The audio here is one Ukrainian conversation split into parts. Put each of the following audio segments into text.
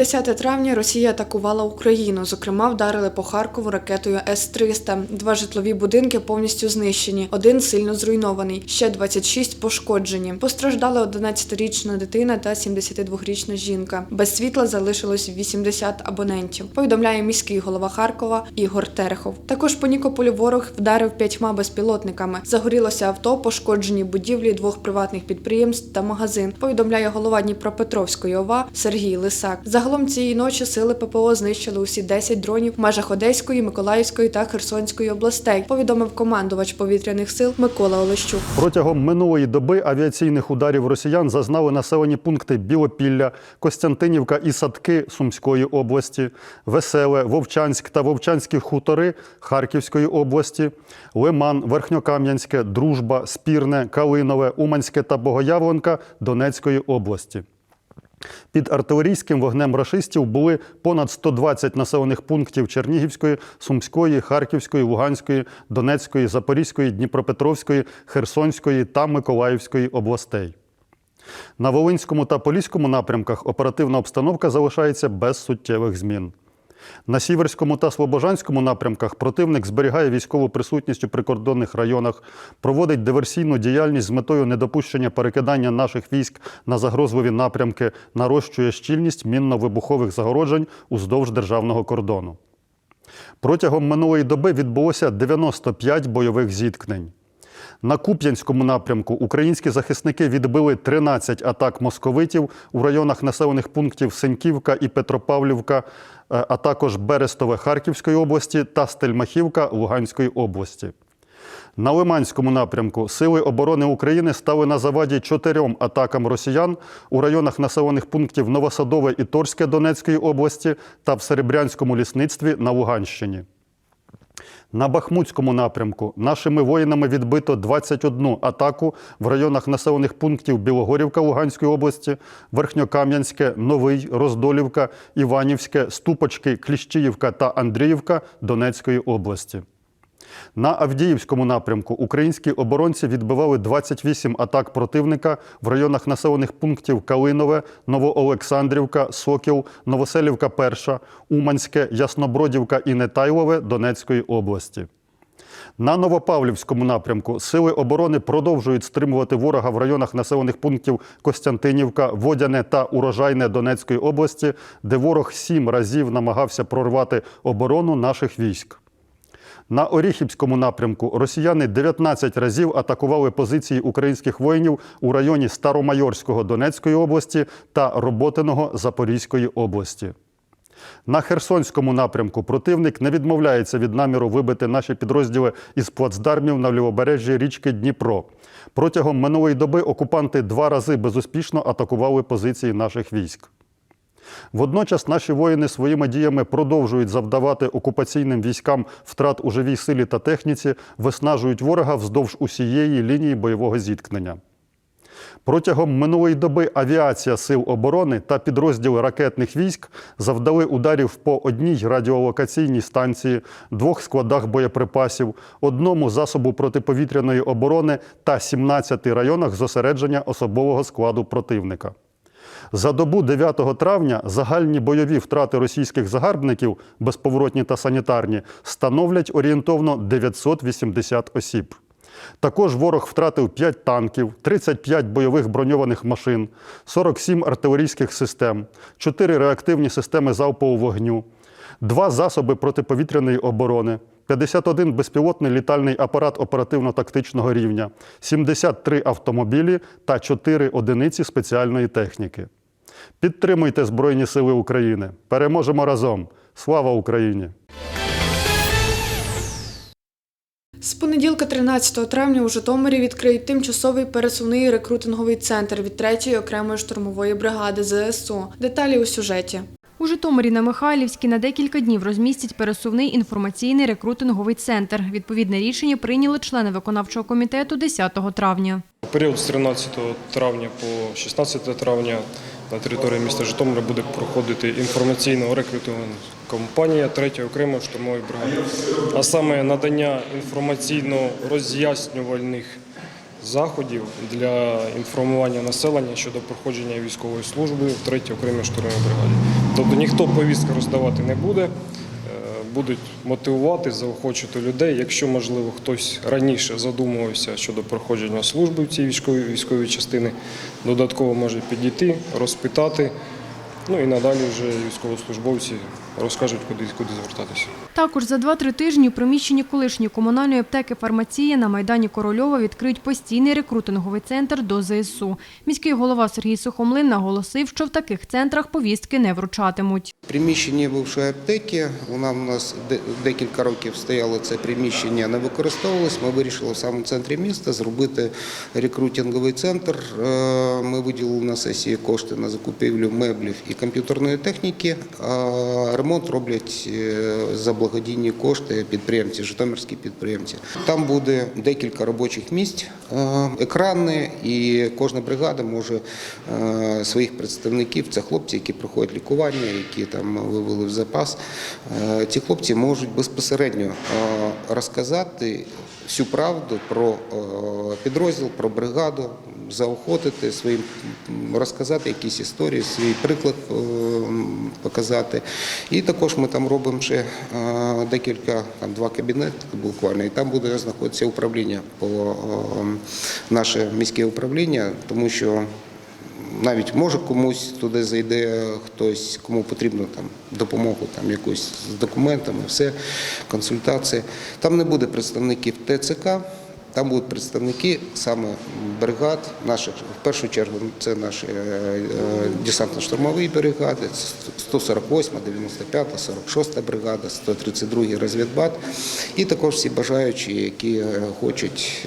на 10 травня Росія атакувала Україну. Зокрема, вдарили по Харкову ракетою С-300. Два житлові будинки повністю знищені, один сильно зруйнований, ще 26 пошкоджені. Постраждали 11-річна дитина та 72-річна жінка. Без світла залишилось 80 абонентів. Повідомляє міський голова Харкова Ігор Терехов. Також по Нікополю ворог вдарив п'ятьма безпілотниками. Загорілося авто, пошкоджені будівлі двох приватних підприємств та магазин. Повідомляє голова Дніпропетровської ОВА Сергій Лисак. Загалом цієї ночі сили ППО знищили усі 10 дронів в межах Одеської, Миколаївської та Херсонської областей. Повідомив командувач повітряних сил Микола Олещук. Протягом минулої доби авіаційних ударів росіян зазнали населені пункти Білопілля, Костянтинівка і Садки Сумської області, Веселе, Вовчанськ та Вовчанські хутори Харківської області, Лиман, Верхньокам'янське, Дружба, Спірне, Калинове, Уманське та Богоявленка Донецької області. Під артилерійським вогнем рашистів були понад 120 населених пунктів Чернігівської, Сумської, Харківської, Луганської, Донецької, Запорізької, Дніпропетровської, Херсонської та Миколаївської областей. На Волинському та Поліському напрямках оперативна обстановка залишається без суттєвих змін. На Сіверському та Слобожанському напрямках противник зберігає військову присутність у прикордонних районах, проводить диверсійну діяльність з метою недопущення перекидання наших військ на загрозливі напрямки, нарощує щільність мінно-вибухових загороджень уздовж державного кордону. Протягом минулої доби відбулося 95 бойових зіткнень. На Куп'янському напрямку українські захисники відбили 13 атак московитів у районах населених пунктів Сеньківка і Петропавлівка, е, а також Берестове Харківської області та Стельмахівка Луганської області. На Лиманському напрямку Сили оборони України стали на заваді чотирьом атакам росіян у районах населених пунктів Новосадове і Торське Донецької області та в Серебрянському лісництві на Луганщині. На Бахмутському напрямку нашими воїнами відбито 21 атаку в районах населених пунктів Білогорівка Луганської області, Верхньокам'янське, Новий, Роздолівка, Іванівське, Ступочки, Кліщіївка та Андріївка Донецької області. На Авдіївському напрямку українські оборонці відбивали 28 атак противника в районах населених пунктів Калинове, Новоолександрівка, Сокіл, Новоселівка Перша, Уманське, Яснобродівка і Нетайлове Донецької області. На Новопавлівському напрямку сили оборони продовжують стримувати ворога в районах населених пунктів Костянтинівка, Водяне та Урожайне Донецької області, де ворог сім разів намагався прорвати оборону наших військ. На Оріхівському напрямку росіяни 19 разів атакували позиції українських воїнів у районі Старомайорського Донецької області та Роботиного Запорізької області. На Херсонському напрямку противник не відмовляється від наміру вибити наші підрозділи із плацдармів на лівобережжі річки Дніпро. Протягом минулої доби окупанти два рази безуспішно атакували позиції наших військ. Водночас наші воїни своїми діями продовжують завдавати окупаційним військам втрат у живій силі та техніці, виснажують ворога вздовж усієї лінії бойового зіткнення. Протягом минулої доби авіація Сил оборони та підрозділи ракетних військ завдали ударів по одній радіолокаційній станції, двох складах боєприпасів, одному засобу протиповітряної оборони та 17 районах зосередження особового складу противника. За добу 9 травня загальні бойові втрати російських загарбників, безповоротні та санітарні, становлять орієнтовно 980 осіб. Також ворог втратив 5 танків, 35 бойових броньованих машин, 47 артилерійських систем, 4 реактивні системи залпового вогню, 2 засоби протиповітряної оборони, 51 безпілотний літальний апарат оперативно-тактичного рівня, 73 автомобілі та 4 одиниці спеціальної техніки. Підтримуйте Збройні Сили України. Переможемо разом! Слава Україні! З понеділка, 13 травня, у Житомирі відкриють тимчасовий пересувний рекрутинговий центр від 3-ї окремої штурмової бригади ЗСУ. Деталі у сюжеті. У Житомирі на Михайлівській на декілька днів розмістять пересувний інформаційний рекрутинговий центр. Відповідне рішення прийняли члени виконавчого комітету 10 травня. У період з 13 травня по 16 травня на території міста Житомира буде проходити інформаційно рекрутингована компанія 3 окремої штурмової бригади, а саме надання інформаційно-роз'яснювальних заходів для інформування населення щодо проходження військової служби в 3-й окремій штурмовій бригаді. Тобто ніхто повістки роздавати не буде. Будуть мотивувати, заохочувати людей. Якщо, можливо, хтось раніше задумувався щодо проходження служби в цій військовій військовій частини, додатково може підійти, розпитати. Ну і надалі вже військовослужбовці розкажуть, куди, куди звертатися. Також за 2-3 тижні у приміщенні колишньої комунальної аптеки «Фармація» на Майдані Корольова відкриють постійний рекрутинговий центр до ЗСУ. Міський голова Сергій Сухомлин наголосив, що в таких центрах повістки не вручатимуть. Приміщення бувшої аптеки, вона у нас декілька років стояло це приміщення, не використовувалось. Ми вирішили в самому центрі міста зробити рекрутинговий центр. Е, Ми виділили на сесії кошти на закупівлю меблів і комп'ютерної техніки. Ремонт роблять е, за благодійні кошти підприємці, житомирські підприємці. Там буде декілька робочих місць, е, екрани, і кожна бригада може е, своїх представників, це хлопці, які проходять лікування, які там вивели в запас. Е, Ці хлопці можуть безпосередньо розказати всю правду про підрозділ, про бригаду, заохотити своїм, розказати якісь історії, свій приклад показати. І також ми там робимо ще е, декілька, там два кабінети буквально, і там буде знаходитися управління по е, наше міське управління, тому що навіть може комусь туди зайде хтось, кому потрібно там допомогу, там якусь з документами, все, консультації. Там не буде представників ТЦК, там будуть представники саме бригад наших. В першу чергу це наші е, е, десантно-штурмові бригади, 148, 95, 46 бригада, 132 розвідбат. І також всі бажаючі, які е, хочуть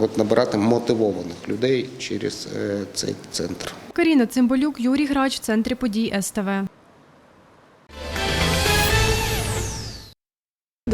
от набирати мотивованих людей через цей центр. Каріна Цимбалюк, Юрій Грач, центрі подій СТВ.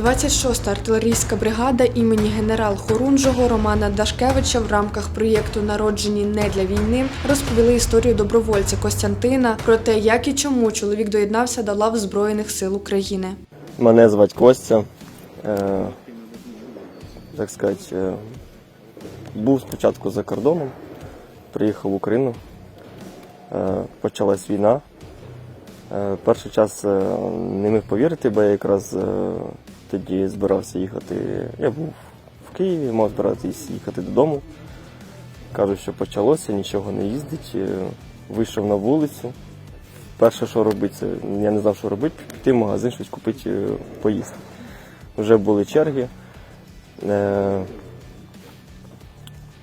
26-та артилерійська бригада імені генерал-хорунжого Романа Дашкевича в рамках проєкту Народжені не для війни розповіли історію добровольця Костянтина про те, як і чому чоловік доєднався до лав Збройних сил України. Мене звати Костя. Е, так сказати, е, був спочатку за кордоном, приїхав в Україну, е, почалась війна. Е, перший час е, не міг повірити, бо я якраз е, тоді збирався їхати. Я був в Києві, мав збиратися їхати додому. Кажу, що почалося, нічого не їздить. Е, Вийшов на вулицю. Перше, що робити, це я не знав, що робити, піти в магазин, щось купити, е, поїсти. Вже були черги. Е,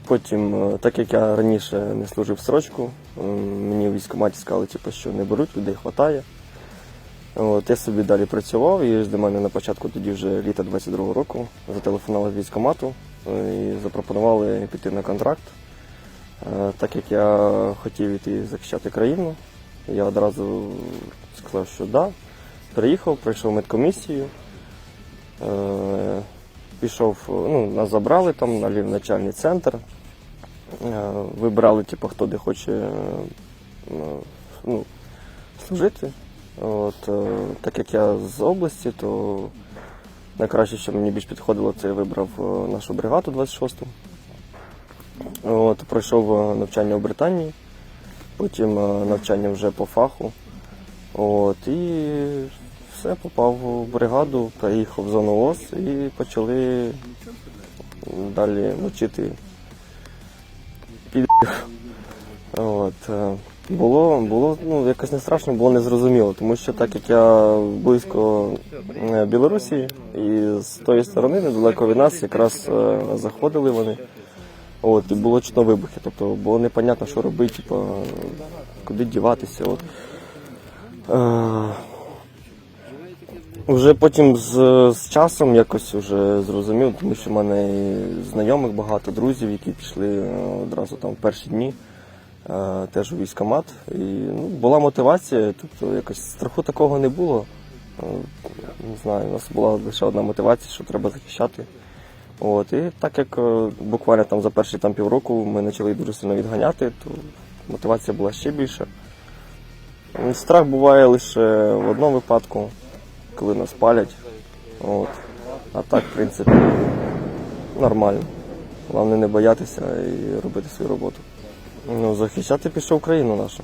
Потім, так як я раніше не служив срочку, мені в військкоматі сказали, типу, що не беруть, людей вистачає. От, я собі далі працював і до мене на початку тоді вже літа 22-го року зателефонували з військкомату е, і запропонували піти на контракт. Е, Так як я хотів іти захищати країну, я одразу сказав, що да. Приїхав, пройшов медкомісію, е, пішов, ну, нас забрали там на навчальний центр. Вибрали, типу, хто де хоче ну, служити. От, е, так як я з області, то найкраще, що мені більш підходило, це я вибрав е, нашу бригаду 26-ту. От, пройшов е, навчання у Британії, потім навчання вже по фаху. От, і все, попав в бригаду, приїхав в зону ОС і почали далі вчити під. От, було, було ну, якось не страшно, було незрозуміло, тому що так як я близько е, Білорусі, і з тої сторони, недалеко від нас, якраз е, заходили вони. От, і було чутно вибухи. Тобто було непонятно, що робити, типу, куди діватися. От. Е, вже потім з, з часом якось вже зрозумів, тому що в мене знайомих багато, друзів, які пішли е, одразу там в перші дні теж у військкомат. І ну, була мотивація, тобто якось страху такого не було. Е, Не знаю, у нас була лише одна мотивація, що треба захищати. От, і так як е, буквально там за перші там, півроку ми почали дуже сильно відганяти, то мотивація була ще більша. Страх буває лише в одному випадку, коли нас палять. От. А так, в принципі, нормально. Головне не боятися і робити свою роботу. Ну, захищати пішов країну нашу.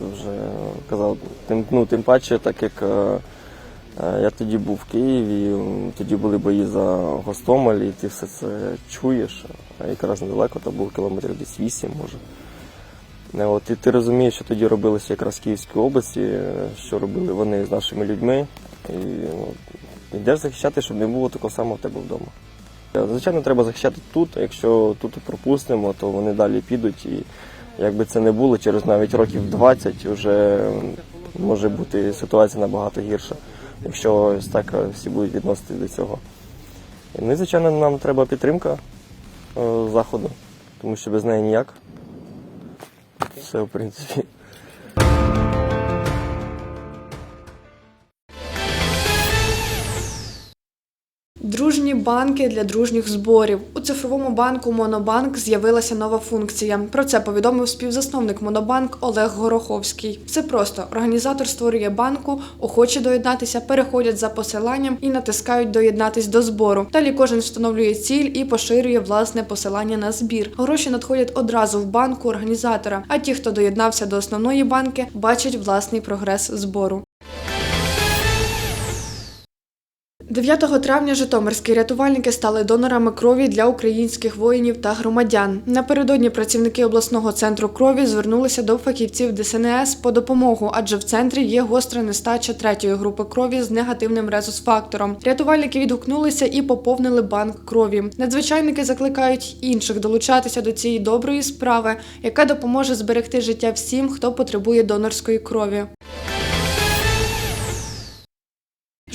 Вже казав. Тим, ну, тим паче, так як е, е, я тоді був в Києві, тоді були бої за Гостомель, і ти все це чуєш. А якраз недалеко, там було кілометрів десь 8, може. Е, От, і ти розумієш, що тоді робилося якраз в Київській області, е, що робили вони з нашими людьми. І ну, йдеш захищати, щоб не було такого самого в тебе вдома. Е, Звичайно, треба захищати тут, якщо тут пропустимо, то вони далі підуть. І якби це не було, через навіть років 20 вже може бути ситуація набагато гірша, якщо ось так е, всі будуть відноситись до цього. Ну і, звичайно, нам треба підтримка е, заходу, тому що без неї ніяк. Все, в принципі. Дружні банки для дружніх зборів. У цифровому банку Монобанк з'явилася нова функція. Про це повідомив співзасновник Монобанк Олег Гороховський. Все просто організатор створює банку, охочі доєднатися, переходять за посиланням і натискають доєднатись до збору. Далі кожен встановлює ціль і поширює власне посилання на збір. Гроші надходять одразу в банку організатора. А ті, хто доєднався до основної банки, бачать власний прогрес збору. 9 травня житомирські рятувальники стали донорами крові для українських воїнів та громадян. Напередодні працівники обласного центру крові звернулися до фахівців ДСНС по допомогу, адже в центрі є гостра нестача третьої групи крові з негативним резус-фактором. Рятувальники відгукнулися і поповнили банк крові. Надзвичайники закликають інших долучатися до цієї доброї справи, яка допоможе зберегти життя всім, хто потребує донорської крові.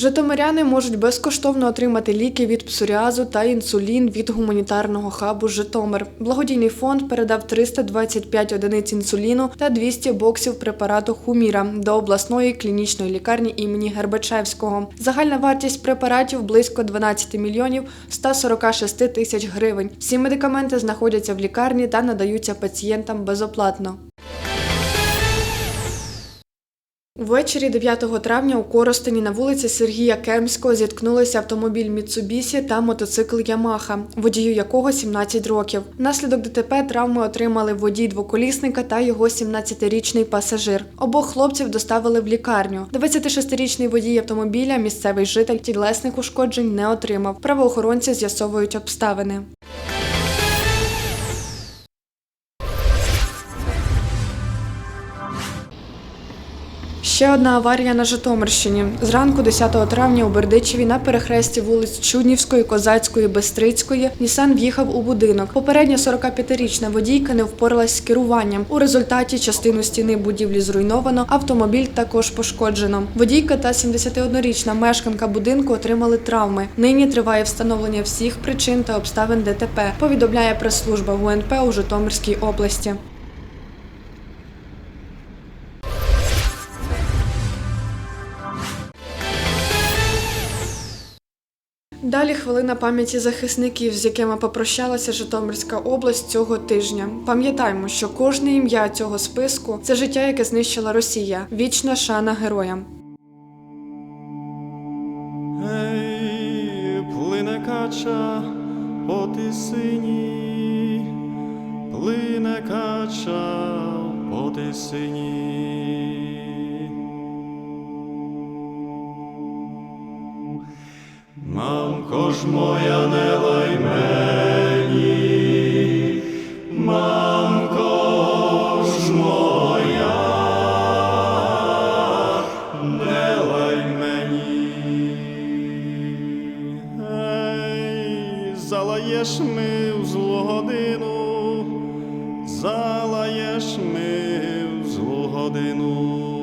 Житомиряни можуть безкоштовно отримати ліки від псоріазу та інсулін від гуманітарного хабу Житомир. Благодійний фонд передав 325 одиниць інсуліну та 200 боксів препарату Хуміра до обласної клінічної лікарні імені Гербачевського. Загальна вартість препаратів близько 12 мільйонів 146 тисяч гривень. Всі медикаменти знаходяться в лікарні та надаються пацієнтам безоплатно. Ввечері 9 травня у Коростені на вулиці Сергія Кемського зіткнулися автомобіль Міцубісі та мотоцикл Ямаха, водію якого 17 років. Внаслідок ДТП травми отримали водій двоколісника та його 17-річний пасажир. Обох хлопців доставили в лікарню. 26-річний водій автомобіля, місцевий житель тілесних ушкоджень не отримав. Правоохоронці з'ясовують обставини. Ще одна аварія на Житомирщині. Зранку 10 травня у Бердичеві на перехресті вулиць Чуднівської, Козацької, Бестрицької Нісан в'їхав у будинок. Попередня 45-річна водійка не впоралась з керуванням. У результаті частину стіни будівлі зруйновано, автомобіль також пошкоджено. Водійка та 71-річна мешканка будинку отримали травми. Нині триває встановлення всіх причин та обставин ДТП. Повідомляє прес-служба ГУНП у Житомирській області. Далі хвилина пам'яті захисників, з якими попрощалася Житомирська область цього тижня. Пам'ятаймо, що кожне ім'я цього списку це життя, яке знищила Росія. Вічна шана героям. Ей, плине кача по тисині, плине кача по тисині. Мамко ж моя не лай мені, мамко ж моя, не лай мені. Залаєш ми в злу годину, залаєш ми в злу годину.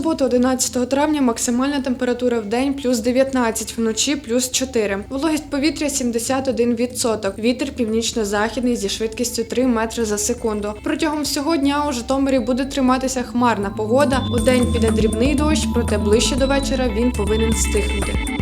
Суботу, 11 травня, максимальна температура в день плюс 19, вночі плюс 4. Вологість повітря 71%. Вітер північно-західний зі швидкістю 3 метри за секунду. Протягом всього дня у Житомирі буде триматися хмарна погода. У день піде дрібний дощ, проте ближче до вечора він повинен стихнути.